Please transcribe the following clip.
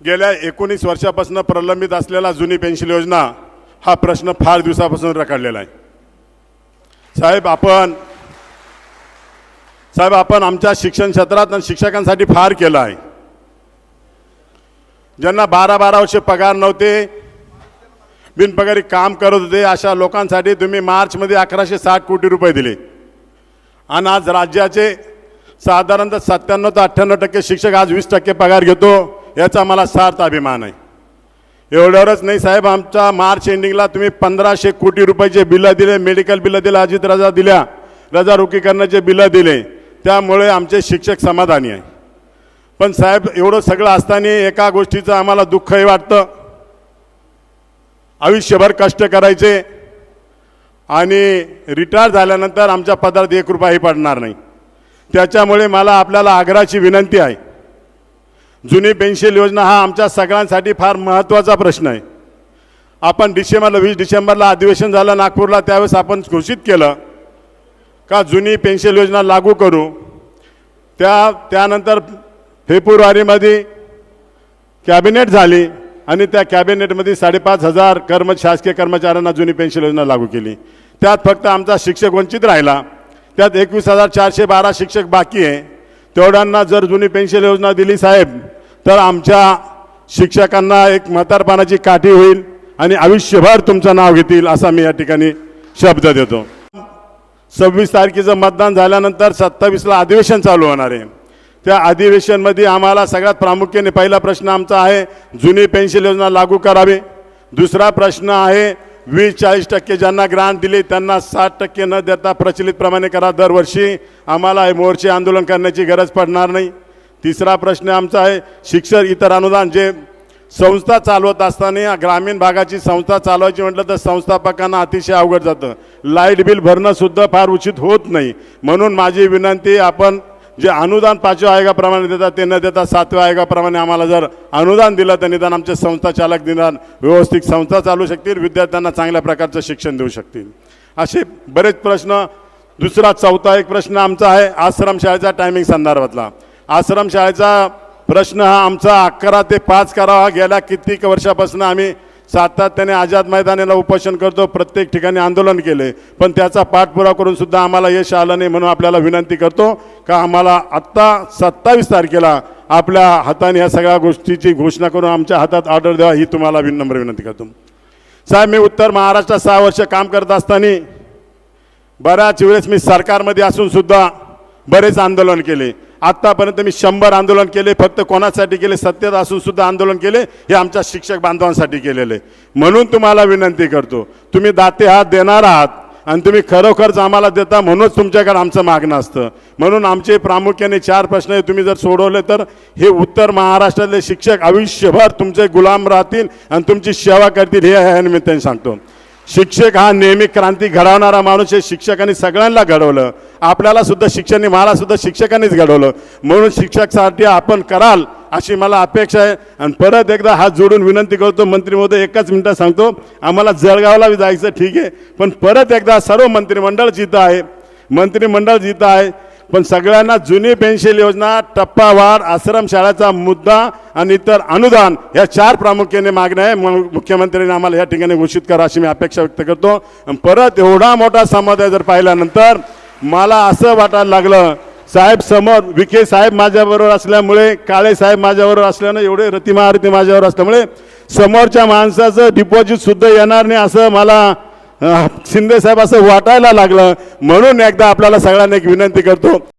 गेल्या एकोणीस वर्षापासून प्रलंबित असलेला जुनी पेन्शन योजना हा प्रश्न फार दिवसापासून रखडलेला आहे. साहेब आपण साहेब आपण आमच्या शिक्षण क्षेत्रात आणि शिक्षकांसाठी फार केलं आहे. ज्यांना बारा बारा वर्ष पगार नव्हते बिनपगारी काम करत होते अशा लोकांसाठी तुम्ही मार्चमध्ये अकराशे साठ कोटी रुपये दिले. आणि आज राज्याचे साधारणतः सत्त्याण्णव ते अठ्ठ्याण्णव टक्के शिक्षक आज वीस टक्के पगार घेतो. याचा मला सार्थ अभिमान आहे. एवढ्यावरच नाही साहेब आमच्या मार्च एंडिंगला तुम्ही पंधराशे कोटी रुपयाचे बिलं दिले मेडिकल बिलं दिले अजित रजा दिल्या रजा रोखी करण्याचे बिलं दिले. त्यामुळे आमचे शिक्षक समाधानी आहे. पण साहेब एवढं सगळं असताना एका गोष्टीचं आम्हाला दुःखही वाटतं. आयुष्यभर कष्ट करायचे आणि रिटायर झाल्यानंतर आमच्या पदार्थ एक रुपयाही पडणार नाही. त्याच्यामुळे मला आपल्याला आग्रहाची विनंती आहे. जुनी पेन्शन योजना हा आमच्या सगळ्यांसाठी फार महत्त्वाचा प्रश्न आहे. आपण डिसेंबरला वीस डिसेंबरला अधिवेशन झालं नागपूरला त्यावेळेस आपण घोषित केलं का जुनी पेन्शन योजना लागू करू. त्या त्यानंतर फेब्रुवारीमध्ये कॅबिनेट झाली आणि त्या कॅबिनेटमध्ये साडेपाच हजार कर्म शासकीय कर्मचाऱ्यांना जुनी पेन्शन योजना लागू केली. त्यात फक्त आमचा शिक्षक वंचित राहिला. त्यात एकवीस हजार चारशे बारा शिक्षक बाकी आहे. तेवढ्यांना जर जुनी पेन्शन योजना दिली साहेब तर आमच्या शिक्षकांना एक म्हातारपणाची काठी होईल आणि आयुष्यभर तुमचं नाव घेतील असा मी या ठिकाणी शब्द देतो. सव्वीस तारखेचं मतदान झाल्यानंतर सत्तावीसला अधिवेशन चालू होणार आहे. त्या अधिवेशनमध्ये आम्हाला सगळ्यात प्रामुख्याने पहिला प्रश्न आमचा आहे जुनी पेन्शन योजना लागू करावी. दुसरा प्रश्न आहे वीस चाळीस टक्के ज्यांना ग्रांट दिली त्यांना साठ टक्के न देता प्रचलितप्रमाणे करा दरवर्षी. आम्हाला मोर्चे आंदोलन करण्याची गरज पडणार नाही. तिसरा प्रश्न आमचा आहे शिक्षक इतर अनुदान जे संस्था चालवत असताना ग्रामीण भागाची संस्था चालवायची म्हटलं तर संस्थापकांना अतिशय अवघड जातं. लाइट बिल भरणंसुद्धा फार उचित होत नाही. म्हणून माझी विनंती आपण जे अनुदान पाचव्या आयोगाप्रमाणे देतात ते न देता सातव्या आयोगाप्रमाणे आम्हाला जर अनुदान दिलं तर निदान आमचे संस्था चालक निदान व्यवस्थित संस्था चालू शकतील विद्यार्थ्यांना चांगल्या प्रकारचं शिक्षण देऊ शकतील. असे बरेच प्रश्न दुसरा चौथा एक प्रश्न आमचा आहे आश्रमशाळेचा टायमिंग संदर्भातला. आश्रमशाळेचा प्रश्न हा आमचा अकरा ते पाच करावा गेल्या कित्येक वर्षापासून आम्ही सातत्याने आझाद मैदानाला उपोषण करतो. प्रत्येक ठिकाणी आंदोलन केले. पण त्याचा पाठपुरावा करून सुद्धा आम्हाला यश आलं नाही म्हणून आपल्याला विनंती करतो का आम्हाला आत्ता सत्तावीस तारखेला आपल्या हाताने या सगळ्या गोष्टीची घोषणा करून आमच्या हातात ऑर्डर द्यावा ही तुम्हाला विनम्र विनंती करतो. साहेब मी उत्तर महाराष्ट्रात सहा वर्ष काम करत असताना बऱ्याच वेळेस मी सरकारमध्ये असून सुद्धा बरेच आंदोलन केले. आत्तापर्यंत मी शंभर आंदोलन केले फक्त कोणासाठी केले सत्तेत असून सुद्धा आंदोलन केले हे आमच्या शिक्षक बांधवांसाठी केलेले. म्हणून तुम्हाला विनंती करतो तुम्ही दाते हात देणार आहात आणि तुम्ही खरोखरच आम्हाला देता म्हणूनच तुमच्याकडे आमचं मागणं असतं. म्हणून आमचे प्रामुख्याने चार प्रश्न हे तुम्ही जर सोडवले तर हे उत्तर महाराष्ट्रातले शिक्षक आयुष्यभर तुमचे गुलाम राहतील आणि तुमची सेवा करतील हे ह्या निमित्ताने सांगतो. शिक्षक हा नेहमी क्रांती घडवणारा माणूस आहे. शिक्षकांनी सगळ्यांना घडवलं. आपल्याला सुद्धा शिक्षकांनी मला सुद्धा शिक्षकांनीच घडवलं. म्हणून शिक्षकसाठी आपण कराल अशी मला अपेक्षा आहे. आणि परत एकदा हात जोडून विनंती करतो मंत्री महोदय एकाच मिनिटात सांगतो. आम्हाला जळगावला जायचं ठीक आहे. पण परत एकदा सर्व मंत्रिमंडळ जिथं आहे मंत्रिमंडळ जिथं आहे पण सगळ्यांना जुनी पेन्शन योजना टप्पावार आश्रमशाळाचा मुद्दा आणि इतर अनुदान या चार प्रामुख्याने मागण्या आहे. मग मुख्यमंत्र्यांनी आम्हाला या ठिकाणी घोषित करा अशी मी अपेक्षा व्यक्त करतो. परत एवढा मोठा समुदाय जर पाहिल्यानंतर मला असं वाटायला लागलं साहेब समोर विखे साहेब माझ्याबरोबर असल्यामुळे काळे साहेब माझ्याबरोबर असल्यानं एवढे रतिमहारती माझ्यावर असल्यामुळे समोरच्या माणसाचं डिपॉझिट सुद्धा येणार नाही असं मला शिंदे साहेब असं वाटायला लागलं. म्हणून एकदा आपल्याला सगळ्यांना एक विनंती करतो.